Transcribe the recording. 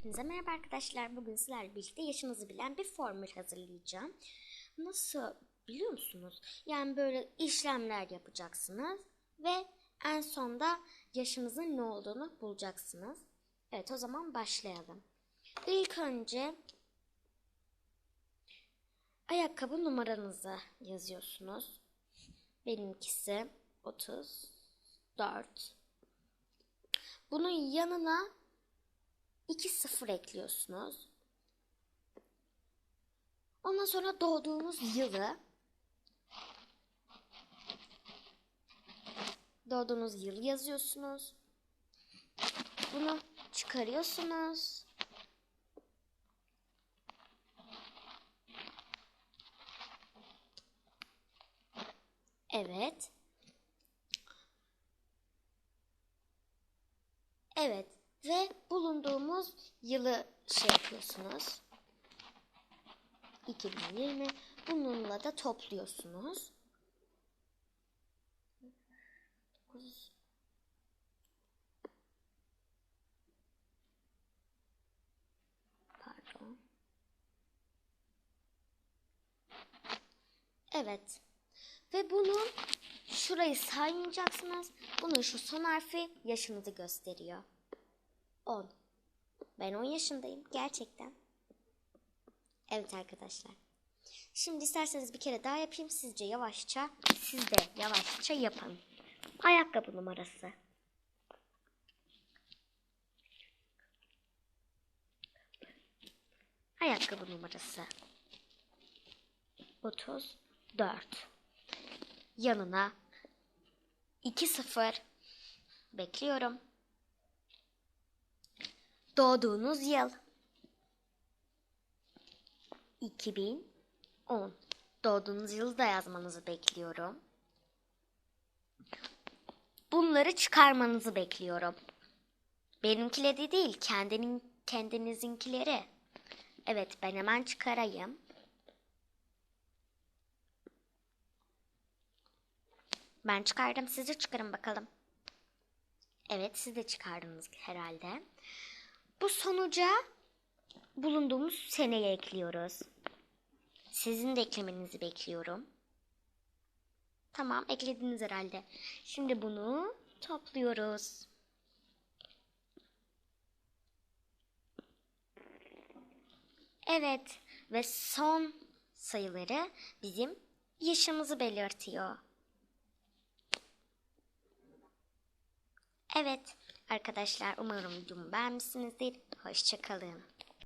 Hepinize merhaba arkadaşlar. Bugün sizlerle birlikte yaşınızı bilen bir formül hazırlayacağım. Nasıl biliyor musunuz? Yani böyle işlemler yapacaksınız ve en sonda yaşınızın ne olduğunu bulacaksınız. Evet o zaman başlayalım. İlk önce ayakkabı numaranızı yazıyorsunuz. Benimkisi 34. Bunun yanına 2 sıfır ekliyorsunuz. Ondan sonra doğduğunuz yılı doğduğunuz yıl yazıyorsunuz. Bunu çıkarıyorsunuz. Evet. Evet ve bulunduğumuz yılı şey yapıyorsunuz. 2020 bununla da topluyorsunuz. Pardon. Evet. Ve bunun şurayı saymayacaksınız. Bunun şu son harfi yaşınızı gösteriyor. 10. Ben 10 yaşındayım gerçekten. Evet arkadaşlar. Şimdi isterseniz bir kere daha yapayım. Sizce yavaşça, siz de yavaşça yapın. Ayakkabı numarası. Ayakkabı numarası. 34. Yanına 2 0 bekliyorum. Doğduğunuz yıl 2010. Doğduğunuz yılı da yazmanızı bekliyorum. Bunları çıkarmanızı bekliyorum. Benimkileri değil, kendinin kendinizinkileri. Evet, ben hemen çıkarayım. Ben çıkardım, siz de çıkarın bakalım. Evet, siz de çıkardınız herhalde. Bu sonuca bulunduğumuz seneye ekliyoruz. Sizin de eklemenizi bekliyorum. Tamam eklediniz herhalde. Şimdi bunu topluyoruz. Evet ve son sayıları bizim yaşımızı belirtiyor. Evet arkadaşlar umarım videomu beğenmişsinizdir. Hoşçakalın.